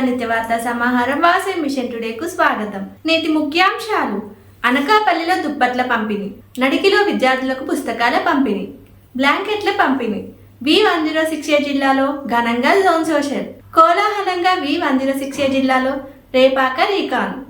నిత్య వార్తా సమాహారం వాసే మిషన్ టుడేకు స్వాగతం. నేటి ముఖ్యాంశాలు. అనకాపల్లిలో దుప్పట్ల పంపిణీ. నడికిలో విద్యార్థులకు పుస్తకాల పంపిణీ. బ్లాంకెట్ల పంపిణీ. V one zero six A జిల్లాలో ఘనంగా జోన్ సోషల్ కోలాహలంగా V one zero six A జిల్లాలో రేపాక రీకాన్.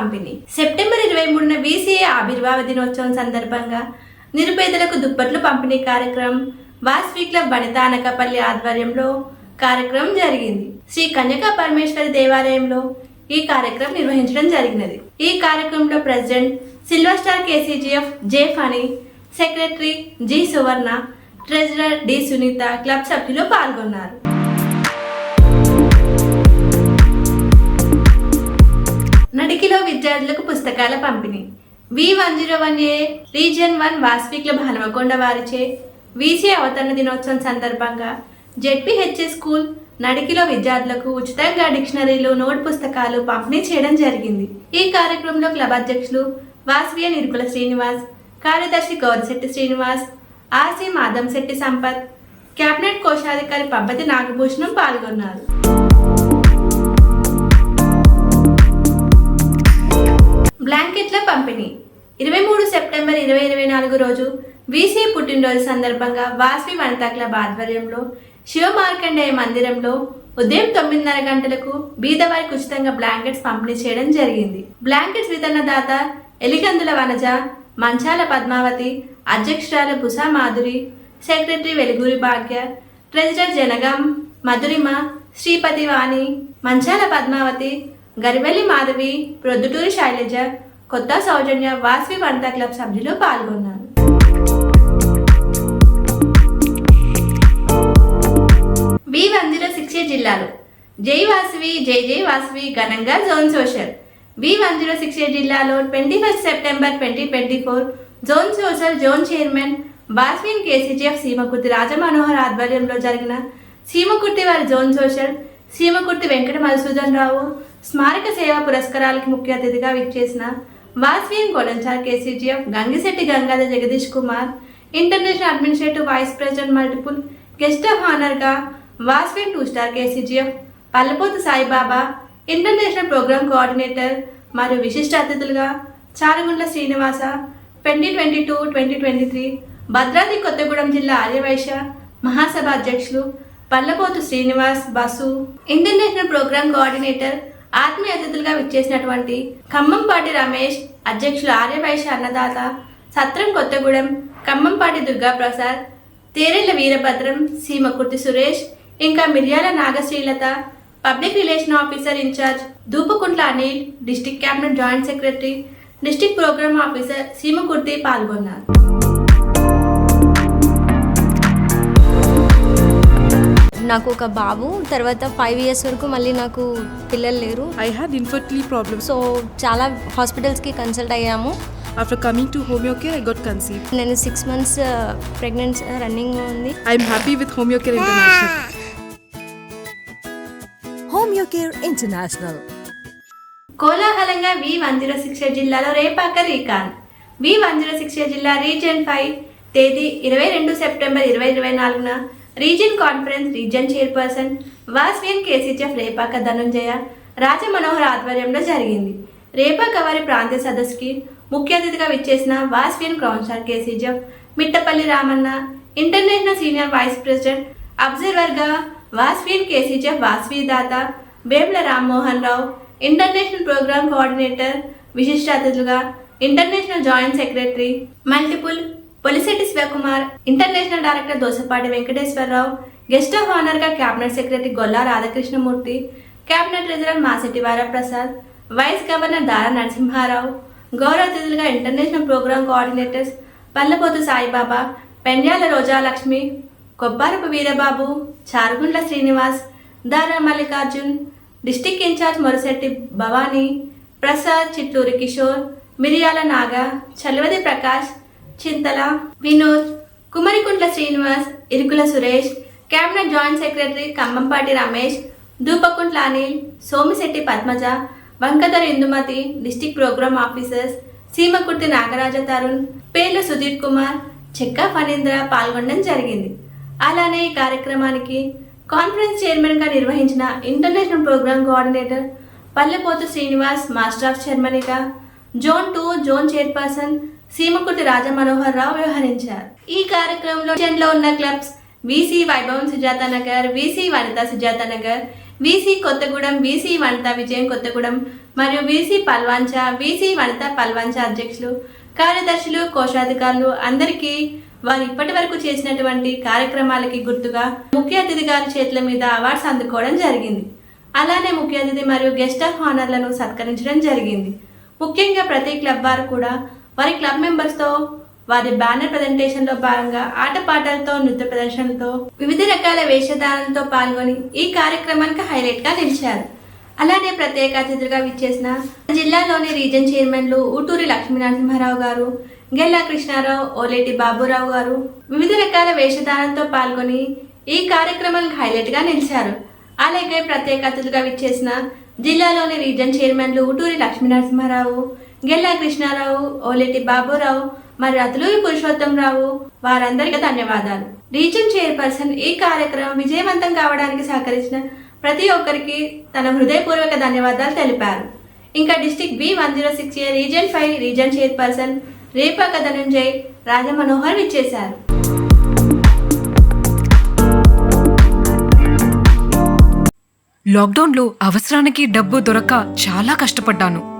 పంపిణీ. సెప్టెంబర్ ఇరవై మూడున వీసీఏ ఆవిర్భావ దినోత్సవం సందర్భంగా నిరుపేదలకు దుప్పట్లు పంపిణీ కార్యక్రమం వాస్వి క్లబ్ వనిత అనకపల్లి ఆధ్వర్యంలో కార్యక్రమం జరిగింది. శ్రీ కన్యకా పరమేశ్వరి దేవాలయంలో ఈ కార్యక్రమం నిర్వహించడం జరిగినది. ఈ కార్యక్రమంలో president silver star KCGF J Phani secretary G Suvarna treasurer D Sunitha club సభ్యులు పాల్గొన్నారు. నడికిలో విద్యార్థులకు పుస్తకాల పంపిణీ. V one zero one A region one వాస్విక్ల Hanumakonda వారిచే. వీసీ అవతరణ దినోత్సవం సందర్భంగా జెడ్పిహెచ్ఎస్ స్కూల్ నడికిలో విద్యార్థులకు ఉచితంగా డిక్షనరీలు నోట్ పుస్తకాలు పంపిణీ చేయడం జరిగింది. ఈ కార్యక్రమంలో క్లబ్ అధ్యక్షులు వాస్వియ నిరుకుల శ్రీనివాస్ కార్యదర్శి గౌరిశెట్టి శ్రీనివాస్ ఆర్సి మాధంశెట్టి సంపత్ కేబినెట్ కోశాధికారి పబ్బతి నాగభూషణం పాల్గొన్నారు. బ్లాంకెట్ల పంపిణీ. ఇరవై మూడు సెప్టెంబర్ ఇరవై ఇరవై నాలుగు రోజు వీసీ పుట్టినరోజు సందర్భంగా వాస్వి వనితా క్లబ్ ఆధ్వర్యంలో శివ మార్కండేయ మందిరంలో ఉదయం తొమ్మిదిన్నర గంటలకు బీదవారికి ఉచితంగా బ్లాంకెట్స్ పంపిణీ చేయడం జరిగింది. బ్లాంకెట్స్ వితరణదాత ఎలికందుల వనజ మంచాల పద్మావతి అధ్యక్షురాలు బుసా మాధురి సెక్రటరీ వెలుగురి భాగ్య ట్రెజరర్ జనగం మధురిమ శ్రీపతి వాణి మంచాల పద్మావతి గరివెల్లి మాధవి ప్రొద్దుటూరి శైలజ కొత్త సౌజన్య వాస్వి వనితా క్లబ్ సభ్యులు పాల్గొన్నారు. వి వన్ జీరో సిక్స్ జిల్లాలో. జై వాసవి జై జై వాసవి ఘనంగా zone social. V one zero six జిల్లాలో twenty first September twenty twenty four zone social zone chairman బాస్విన్ KCGF Seemakurthi Rajamanohar ఆధ్వర్యంలో జరిగిన సీమకుర్తి వారి జోన్ సోషల్ సీమకుర్తి వెంకట మధుసూదన్ రావు స్మారక సేవా పురస్కారాలకి ముఖ్య అతిథిగా విచ్చేసిన వాస్వీయం గోడంచార్ KCGF Gangishetti Gangadhar Jagadish Kumar international administrative vice president multiple guest of ఆనర్గా వాస్వీయం two star KCGF Pallapothu Saibaba international programme coordinator మరియు విశిష్ట అతిథులుగా Charugundla Srinivasa twenty twenty two twenty twenty three Bhadradri Kothagudem జిల్లా ఆర్యవైశ్య మహాసభ అధ్యక్షులు పల్లపోతు శ్రీనివాస్ బసు ఇంటర్నేషనల్ ప్రోగ్రామ్ కోఆర్డినేటర్ ఆత్మీయ అతిథులుగా విచ్చేసినటువంటి ఖమ్మంపాటి రమేష్ అధ్యక్షులు ఆర్యవైశ్య అన్నదాత సత్రం కొత్తగూడెం ఖమ్మంపాటి దుర్గాప్రసాద్ తేరెళ్ళ వీరభద్రం సీమకుర్తి సురేష్ ఇంకా Miryala Nagasrilatha public relation officer in charge Dupakuntla Anil district cabinet joint secretary district programme officer Seemakurthi పాల్గొన్నారు. నాకు ఒక బాబు తర్వాత ఫైవ్ ఇయర్స్ వరకు మళ్ళీ నాకు పిల్లలు లేరు I had infertility problems. So చాలా హాస్పిటల్స్కి కన్సల్ట్ అయ్యాము After coming to Homeocare, I got conceived. నేను సిక్స్ మంత్స్ ప్రెగ్నెన్సీ రన్నింగ్ ఉంది I'm happy with Homeocare International. Homeocare International. కోలాహలంగా వి వన్ జీరో సిక్స్ జిల్లాలో Repaka recon V one zero six జిల్లా region five తేదీ ఇరవై రెండు September ఇరవై ఇరవై నాలుగున region conference region chairperson Vasavian KCGF Repaka Dhanunjaya Rajamanohar ఆధ్వర్యంలో జరిగింది. రేపాక వారి ప్రాంతీయ సదస్సుకి ముఖ్య అతిథిగా విచ్చేసిన Vasavian councillor KCGF Mittapalli Ramanna international senior vice president అబ్జర్వర్గా వాస్వియన్ KCGF Vasavi దాత Vemula Rammohan Rao international programme coordinator విశిష్ట అతిథులుగా international joint secretary multiple Polishetti Sivakumar international director Dosapati Venkateswararao guest of ఆనర్గా cabinet secretary Golla Radhakrishnamurthy cabinet treasurer Masetti Varaprasad vice governor Dara Narasimharao గౌరవ అతిథులుగా international programme coordinators Pallapothu Saibaba Pendyala Rojalakshmi Kobbarapu Veerababu Charugundla Srinivas Dara Mallikarjun district in charge Morasetti Bhavani Prasad Chitturi Kishore Miriyala Naga Chalvadi Prakash Chintala Vinod Kumarikuntla Srinivas Irukula Suresh cabinet joint secretary Kambampati Ramesh Dupakuntla Anil Somisetti Padmaja Vankadhar Indumathi district programme officers Seemakurthi Nagaraja Tarun Perla Sudheer Kumar చెక్కా Phanindra పాల్గొనడం జరిగింది. అలానే ఈ కార్యక్రమానికి conference చైర్మన్గా నిర్వహించిన international programme coordinator Pallepothu Srinivas master of చైర్మన్గా zone two zone chairperson Seemakurthi Rajamanohar Rao వ్యవహరించారు. ఈ కార్యక్రమంలో లో ఉన్న clubs VC Vaibhavam Sujatha Nagar VC Vanitha Sujatha Nagar VC Kothagudem VC Vanitha Vijayam Kothagudem మరియు వీసీ పల్వాంచ వీసీ వనిత పల్వాంచ అధ్యక్షులు కార్యదర్శులు కోశాధికారులు అందరికీ వారు ఇప్పటి వరకు చేసినటువంటి కార్యక్రమాలకి గుర్తుగా ముఖ్య అతిథి గారి చేతుల మీద అవార్డ్స్ అందుకోవడం జరిగింది. అలానే ముఖ్య అతిథి మరియు గెస్ట్ ఆఫ్ హానర్లను సత్కరించడం జరిగింది. ముఖ్యంగా ప్రతి క్లబ్ వారు కూడా వారి క్లబ్ మెంబర్స్తో వారి బ్యానర్ ప్రజెంటేషన్లో భాగంగా ఆటపాటలతో నృత్య ప్రదర్శనతో వివిధ రకాల వేషధారణతో పాల్గొని ఈ కార్యక్రమానికి హైలైట్గా నిలిచారు. అలానే ప్రత్యేక అతిథులుగా విచ్చేసిన జిల్లాలోని రీజన్ చైర్మన్లు ఊటూరి లక్ష్మీనరసింహారావు గారు గెల్లా కృష్ణారావు ఓలేటి బాబురావు గారు వివిధ రకాల వేషధారణతో పాల్గొని ఈ కార్యక్రమానికి హైలైట్గా నిలిచారు. అలాగే ప్రత్యేక అతిథులుగా విచ్చేసిన జిల్లాలోని రీజన్ చైర్మన్లు ఊటూరి లక్ష్మీనరసింహారావు గెల్లా కృష్ణారావు ఓలేటి బాబురావు మరి అతులూరి పురుషోత్తంరావు వారందరికీ ధన్యవాదాలు. రీజన్ చైర్పర్సన్ ఈ కార్యక్రమం విజయవంతం కావడానికి సహకరించిన ప్రతి ఒక్కరికి తన హృదయపూర్వక ధన్యవాదాలు తెలిపారు. ఇంకా district B one zero six A region five region chairperson Repaka Dhanunjay Rajamanohar విచ్చేశారు. లాక్డౌన్లో అవసరానికి డబ్బు దొరక్క చాలా కష్టపడ్డాను.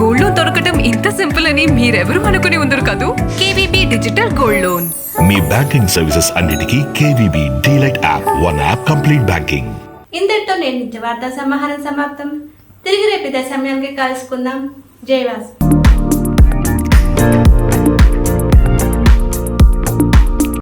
గోల్డ్ లోన్ దొరకటం ఇంత సింపుల్ అని మీరెవరు అనుకుని ఉందరు కదూ? KVB digital gold loan. మీ బ్యాంకింగ్ సర్వీసెస్ అన్నిటికీ KVB DLite app. One app complete banking ఇంతటితో నేను నిత్య వార్తా సమాహారం సమాప్తం. తిరిగి రేపు ఇదే సమయానికి కలుసుకుందాం. జై వాసు.